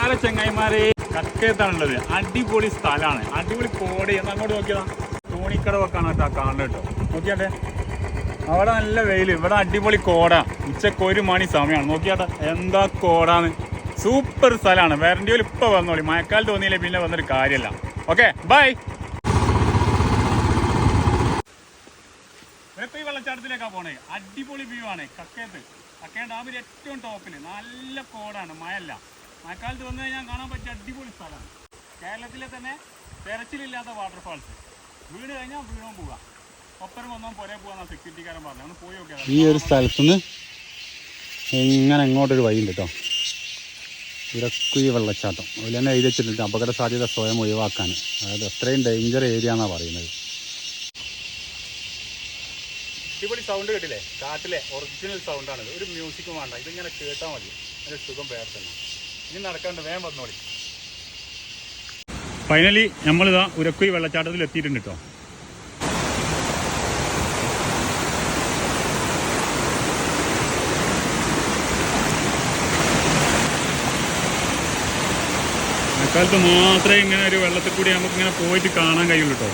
Hello ചെങ്ങായിമാരെ കക്കയത്താണുള്ളത് അടിപൊളി സ്ഥലമാണ് അടിപൊളി കോടി. എന്ന് അങ്ങോട്ട് നോക്കിയതാ? തോണിക്കട വെക്കാണ് കേട്ടോ കാണുന്നത് കേട്ടോ. നോക്കിയാട്ടെ? അവിടെ നല്ല വെയിൽ ഇവിടെ അടിപൊളി കോട. ഉച്ചയ്ക്ക് ഒരു മണി സമയമാണ്. നോക്കിയാട്ടെ? എന്താ കോടാന്ന്. സൂപ്പർ സ്ഥലമാണ് വേറെന്റെയും ഇപ്പൊ വന്നോളി. മഴക്കാലത്ത് തോന്നിയില്ലേ പിന്നെ വന്നൊരു കാര്യമല്ല ഓക്കെ? ബൈ! ഈ വെള്ളച്ചാട്ടത്തിലേക്കാ പോണേ. അടിപൊളി വ്യൂ ആണ്. കക്കയത്ത് കക്കയം ഡാമിൽ ഏറ്റവും ടോപ്പിൽ നല്ല കോടാണ്. മഴയല്ല. മഴക്കാലത്ത് വന്നു കഴിഞ്ഞാൽ കാണാൻ പറ്റിയ അടിപൊളി സ്ഥലമാണ്. കേരളത്തിലെ തന്നെ തെരച്ചിലില്ലാത്ത വാട്ടർഫാൾസ് വീട് കഴിഞ്ഞാൽ വീണോ പോവാം ഒപ്പരം വന്നാൽ പോരെ പോവാന്ന സെക്യൂരിറ്റിക്കാരൻ പറഞ്ഞു ഒന്ന് പോയി നോക്കിയാൽ ഈ ഒരു സ്ഥലത്തുനിന്ന് ഇങ്ങനെ വഴി ഉണ്ട് കേട്ടോ ഇറക്കുയി വെള്ളച്ചാട്ടം. അതിൽ തന്നെ എഴുതി വെച്ചിട്ടുണ്ട്. അപകട സാധ്യത സ്വയം ഒഴിവാക്കാൻ. അതായത് അത്രയും ഡേഞ്ചർ ഏരിയ എന്നാണ് പറയുന്നത്. അടിപൊളി സൗണ്ട് കേട്ടില്ലേ? കാട്ടിലെ ഒറിജിനൽ സൗണ്ടാണ് ഒരു മ്യൂസിക്കും വേണ്ട. ഇതിങ്ങനെ കേട്ടാൽ മതി. അതിന്റെ സുഖം വേറെ തന്നെ. വന്നോളി. ഫൈനലി നമ്മളിതാ ഉരക്കുയി വെള്ളച്ചാട്ടത്തിൽ എത്തിയിട്ടുണ്ട് കേട്ടോ മഴക്കാലത്ത് മാത്രമേ ഇങ്ങനെ ഒരു വെള്ളത്തിൽ കൂടി നമുക്ക് ഇങ്ങനെ പോയിട്ട് കാണാൻ കഴിയുള്ളൂ കേട്ടോ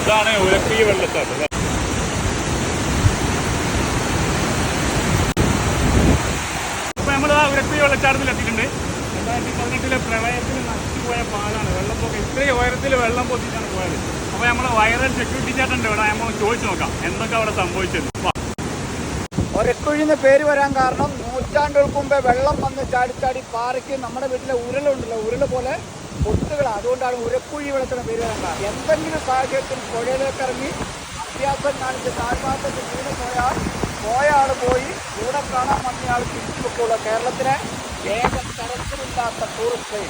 ഇതാണ് ഉരക്കുയി വെള്ളച്ചാട്ടം. ഇതാ. അപ്പൊ നമ്മൾ ആ ഉരക്കുയി വെള്ളച്ചാട്ടത്തിൽ എത്തിയിട്ടുണ്ട്. രണ്ടായിരത്തി പതിനെട്ടിലെ പ്രളയത്തിൽ നശിച്ചുപോയ പാലാണ് വെള്ളപ്പൊക്കം ഇത്രയും ഉയരത്തിൽ വെള്ളം പൊത്തിച്ചാണ് പോയത്. അപ്പൊ നമ്മളെ വൈറൽ സെക്യൂരിറ്റി ചേട്ടന്റെ ഇവിടെ. നമ്മൾ ചോദിച്ചു നോക്കാം. എന്തൊക്കെ അവിടെ സംഭവിച്ചത്. ഒരക്കുഴിന്ന് പേര് വരാൻ കാരണം നൂറ്റാണ്ടുകൾക്ക് മുമ്പേ വെള്ളം വന്ന് ചാടി ചാടി പാറയ്ക്ക് നമ്മുടെ വീട്ടിലെ ഉരുളുണ്ടല്ലോ. ഉരുൾ പോലെ പൊട്ടുകളാണ് അതുകൊണ്ടാണ് ഉരക്കുഴി വെള്ളത്തിന് പേര് വരാൻ എന്തെങ്കിലും സാഹചര്യത്തിൽ പുഴയിലേക്ക് ഇറങ്ങി അഭ്യാസം കാണിച്ച് താഴ്ഭാഗത്തേക്ക് വീണ് പോയാൽ പോയ ആൾ പോയി. കൂടെ കാണാൻ വന്ന ആൾ തിരിച്ചു വെക്കുള്ളൂ കേരളത്തിലെ ഏക തരത്തിലില്ലാത്ത ടൂറിസ്റ്റ്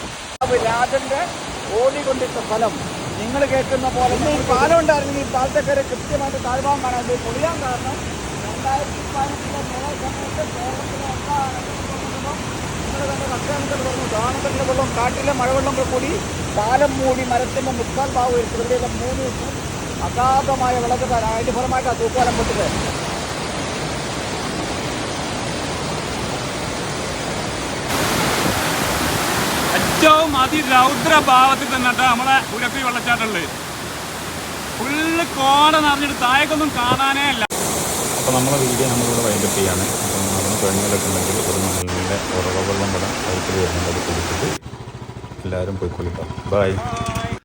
അത് രാജന്റെ ഓടിക്കൊണ്ടിട്ട ഫലം നിങ്ങൾ കേൾക്കുന്ന പോലെ ഈ പാലം ഉണ്ടായിരുന്നു ഈ പാലത്തേക്കരെ കൃത്യമായിട്ട് താഴ്ഭാഗം കാണാൻ പൊളിയാൻ കാരണം രണ്ടായിരത്തി പതിനെട്ടിലെ പ്രളയ സമയത്ത് കേരളത്തിലെ എല്ലാ നിങ്ങൾ കണ്ട ദാനത്തിന്റെ വെള്ളം കാട്ടിലെ മഴവെള്ളം കൂടെ കൂടി പാലം മൂടി മരത്തിന്റെ മുക്കാൽ ഭാഗം ഒരു ഇവിടെയുള്ള മൂന്ന് ദിവസം അഗാധമായ വെള്ളക്കെട്ടാണ് അതിന്റെ ഫലമായിട്ടാണ് തൂക്കുവാലം പൊട്ടത് ഏറ്റവും അതിരൗദ്ര ഭാവത്തിൽ തന്നെ കേട്ടോ നമ്മളെ ഉരക്കുയി വെള്ളച്ചാട്ടമുള്ളത് ഫുള്ള് കോട നിറഞ്ഞിട്ട് താഴേക്കൊന്നും കാണാനേ അല്ല അപ്പോൾ നമ്മളെ വീഡിയോ നമ്മളിവിടെ വൈകിട്ട് ചെയ്യാണ്. നടന്ന് കഴിഞ്ഞാലൊക്കെ ഉണ്ടെങ്കിൽ ഒരു നല്ല ഉറവ വെള്ളം കൂടെ അടുത്ത് വരുന്നുണ്ട് കുടിച്ചിട്ട് എല്ലാവരും പോയി കുളിക്കാം ബൈ